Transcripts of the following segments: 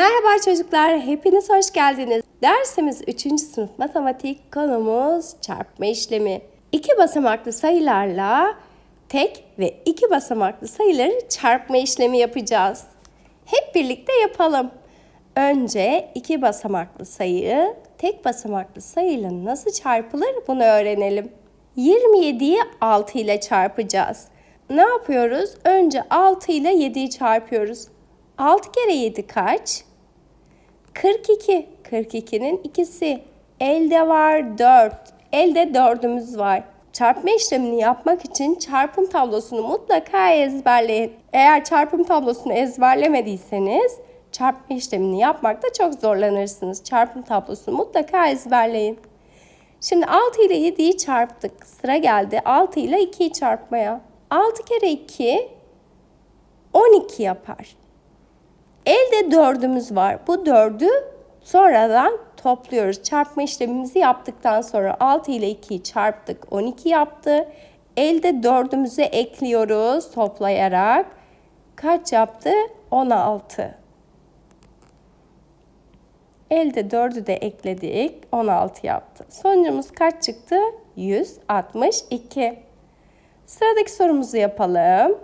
Merhaba çocuklar, hepiniz hoş geldiniz. Dersimiz 3. sınıf matematik konumuz çarpma işlemi. İki basamaklı sayılarla tek ve iki basamaklı sayıları çarpma işlemi yapacağız. Hep birlikte yapalım. Önce iki basamaklı sayı tek basamaklı sayıyla nasıl çarpılır bunu öğrenelim. 27'yi 6 ile çarpacağız. Ne yapıyoruz? Önce 6 ile 7'yi çarpıyoruz. 6 kere 7 kaç? 42. 42'nin ikisi. Elde var 4. Elde dördümüz var. Çarpma işlemini yapmak için çarpım tablosunu mutlaka ezberleyin. Eğer çarpım tablosunu ezberlemediyseniz çarpma işlemini yapmakta çok zorlanırsınız. Çarpım tablosunu mutlaka ezberleyin. Şimdi 6 ile 7'yi çarptık. Sıra geldi 6 ile 2'yi çarpmaya. 6 kere 2 12 yapar. Elde dördümüz var. Bu dördü sonradan topluyoruz. Çarpma işlemimizi yaptıktan sonra 6 ile 2'yi çarptık. 12 yaptı. Elde dördümüzü ekliyoruz toplayarak. Kaç yaptı? 16. Elde 4'ü de ekledik. 16 yaptı. Sonucumuz kaç çıktı? 162. Sıradaki sorumuzu yapalım.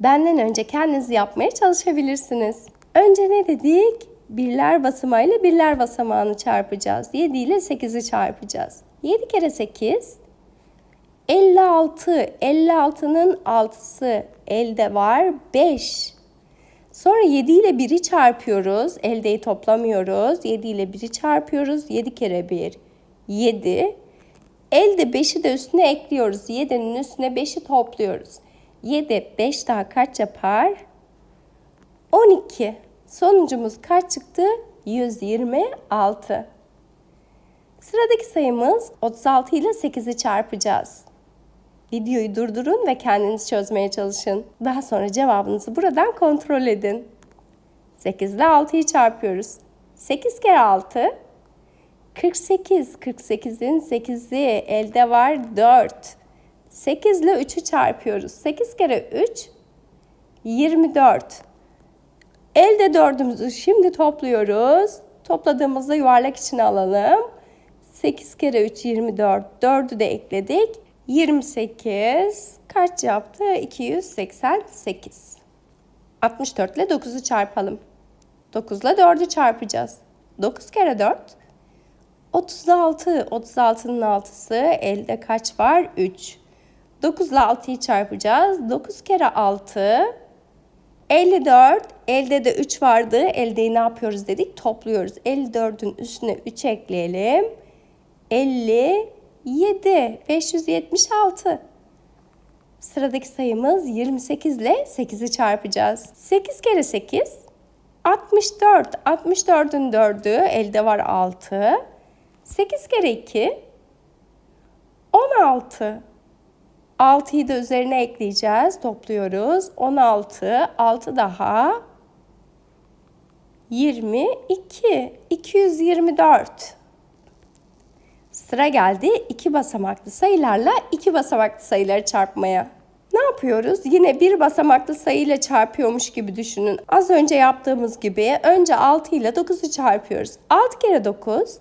Benden önce kendiniz yapmaya çalışabilirsiniz. Önce ne dedik? Birler basamağıyla birler basamağını çarpacağız. 7 ile 8'i çarpacağız. 7 kere 8 56. 56'nın 6'sı elde var 5. Sonra 7 ile 1'i çarpıyoruz. Eldeyi toplamıyoruz. 7 ile 1'i çarpıyoruz. 7 kere 1 7. Elde 5'i de üstüne ekliyoruz. 7'nin üstüne 5'i topluyoruz. 7, 5 daha kaç yapar? 12. Sonucumuz kaç çıktı? 126. Sıradaki sayımız 36 ile 8'i çarpacağız. Videoyu durdurun ve kendiniz çözmeye çalışın. Daha sonra cevabınızı buradan kontrol edin. 8 ile 6'yı çarpıyoruz. 8 kere 6 48. 48'in 8'i elde var 4. 8 ile 3'ü çarpıyoruz. 8 kere 3 24. Elde 4'ümüzü şimdi topluyoruz. Topladığımızda yuvarlak içine alalım. 8 kere 3 24. 4'ü de ekledik. 28 kaç yaptı? 288. 64 ile 9'u çarpalım. 9 ile 4'ü çarpacağız. 9 kere 4 36. 36'nın 6'sı elde kaç var? 3. 9 ile 6'yı çarpacağız. 9 kere 6 54. Elde de 3 vardı. Eldeyi ne yapıyoruz dedik? Topluyoruz. 54'ün üstüne 3 ekleyelim. 57. 576. Sıradaki sayımız 28 ile 8'i çarpacağız. 8 kere 8 64. 64'ün 4'ü elde var 6. 8 kere 2 16. 6'yı da üzerine ekleyeceğiz. Topluyoruz. 16, 6 daha 22, 224. Sıra geldi iki basamaklı sayılarla iki basamaklı sayıları çarpmaya. Ne yapıyoruz? Yine bir basamaklı sayıyla çarpıyormuş gibi düşünün. Az önce yaptığımız gibi önce 6 ile 9'u çarpıyoruz. 6 kere 9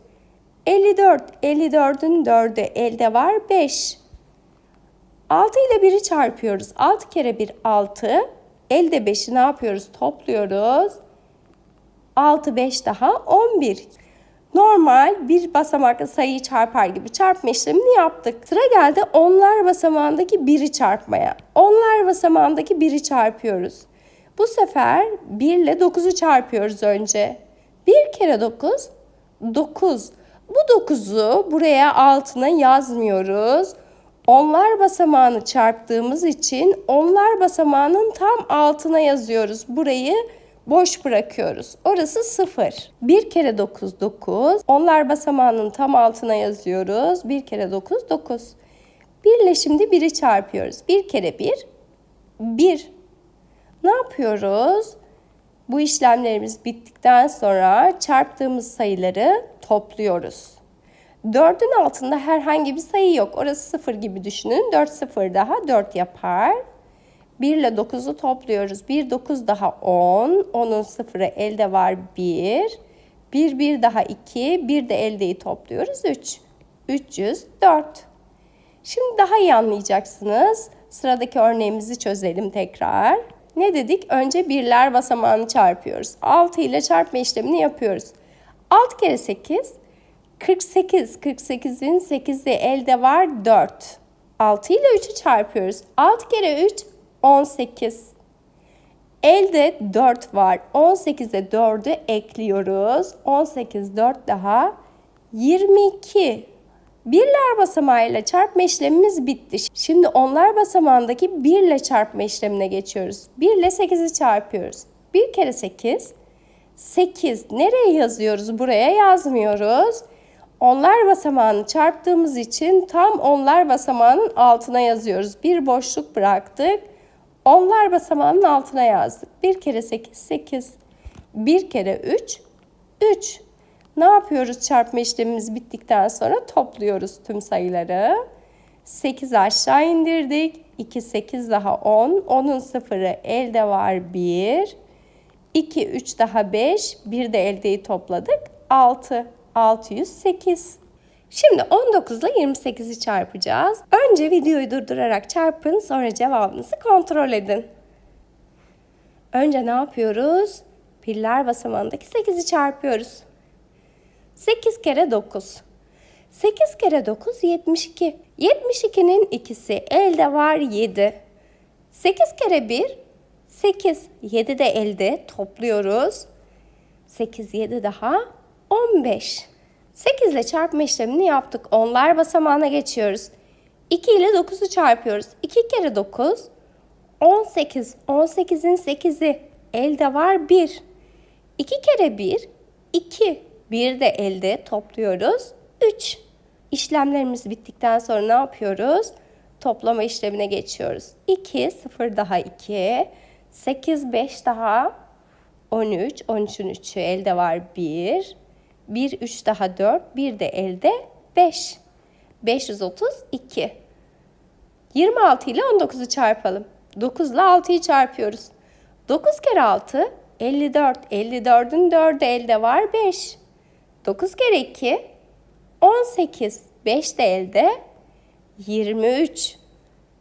54. 54'ün 4'ü elde var 5. 6 ile 1'i çarpıyoruz. 6 kere 1 6. Elde 5'i ne yapıyoruz? Topluyoruz. 6 5 daha 11. Normal bir basamaklı sayıyı çarpar gibi çarpma işlemini yaptık. Sıra geldi onlar basamağındaki 1'i çarpmaya. Onlar basamağındaki 1'i çarpıyoruz. Bu sefer 1 ile 9'u çarpıyoruz önce. 1 kere 9 9. Bu 9'u buraya altına yazmıyoruz. Onlar basamağını çarptığımız için onlar basamağının tam altına yazıyoruz. Burayı boş bırakıyoruz. Orası 0. 1 kere 9 9. Onlar basamağının tam altına yazıyoruz. 1 kere 9 9. 1 ile şimdi 1'i çarpıyoruz. 1 kere 1 1. Ne yapıyoruz? Bu işlemlerimiz bittikten sonra çarptığımız sayıları topluyoruz. 4'ün altında herhangi bir sayı yok. Orası 0 gibi düşünün. 4 0 daha 4 yapar. 1 ile 9'u topluyoruz. 1 9 daha 10. 10'un sıfırı elde var 1. 1 1 daha 2. 1 de eldeyi topluyoruz 3. 304. Şimdi daha iyi anlayacaksınız. Sıradaki örneğimizi çözelim tekrar. Ne dedik? Önce birler basamağını çarpıyoruz. 6 ile çarpma işlemini yapıyoruz. 6 kere 8 48. 48'in 8'i elde var 4. 6 ile 3'ü çarpıyoruz. 6 kere 3 18. Elde 4 var. 18'e 4'ü ekliyoruz. 18 4 daha 22. Birler basamağıyla çarpma işlemimiz bitti. Şimdi onlar basamağındaki 1 ile çarpma işlemine geçiyoruz. 1 ile 8'i çarpıyoruz. 1 kere 8 8. Nereye yazıyoruz? Buraya yazmıyoruz. Onlar basamağını çarptığımız için tam onlar basamağının altına yazıyoruz. Bir boşluk bıraktık. Onlar basamağının altına yazdık. 1 kere 8 8. 1 kere 3 3. Ne yapıyoruz çarpma işlemimiz bittikten sonra topluyoruz tüm sayıları. 8 aşağı indirdik. 2 8 daha 10. 10'un sıfırı elde var 1. 2 3 daha 5. Bir de eldeyi topladık. 6 608. Şimdi 19 ile 28'i çarpacağız. Önce videoyu durdurarak çarpın, sonra cevabınızı kontrol edin. Önce ne yapıyoruz? Piller basamağındaki 8'i çarpıyoruz. 8 kere 9. 8 kere 9 72. 72'nin ikisi elde var 7. 8 kere 1 8. 7 de elde topluyoruz. 8 7 daha 15. 8 ile çarpma işlemini yaptık. Onlar basamağına geçiyoruz. 2 ile 9'u çarpıyoruz. 2 kere 9 18. 18'in 8'i elde var 1. 2 kere 1 2. 1 de elde topluyoruz. 3. İşlemlerimiz bittikten sonra ne yapıyoruz? Toplama işlemine geçiyoruz. 2 0 daha 2. 8 5 daha 13. 13'ün 3'ü elde var 1. 1 3 daha 4. 1 de elde 5. 532. 26 ile 19'u çarpalım. 9 ile 6'yı çarpıyoruz. 9 kere 6 54. 54'ün 4'ü elde var 5. 9 kere 2 18. 5 de elde 23.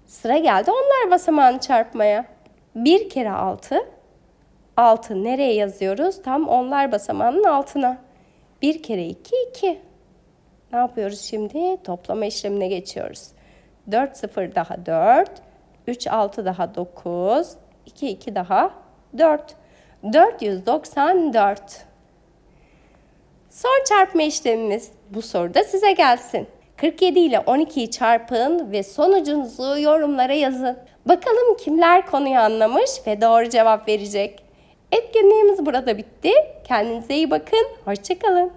Sıra geldi onlar basamağını çarpmaya. 1 kere 6 6 nereye yazıyoruz? Tam onlar basamağının altına. 1 kere 2 2. Ne yapıyoruz şimdi? Toplama işlemine geçiyoruz. 4 0 daha 4. 3 6 daha 9. 2 2 daha 4. 494. Son çarpma işlemimiz bu soruda size gelsin. 47 ile 12'yi çarpın ve sonucunuzu yorumlara yazın. Bakalım kimler konuyu anlamış ve doğru cevap verecek. Etkinliğimiz burada bitti. Kendinize iyi bakın. Hoşçakalın.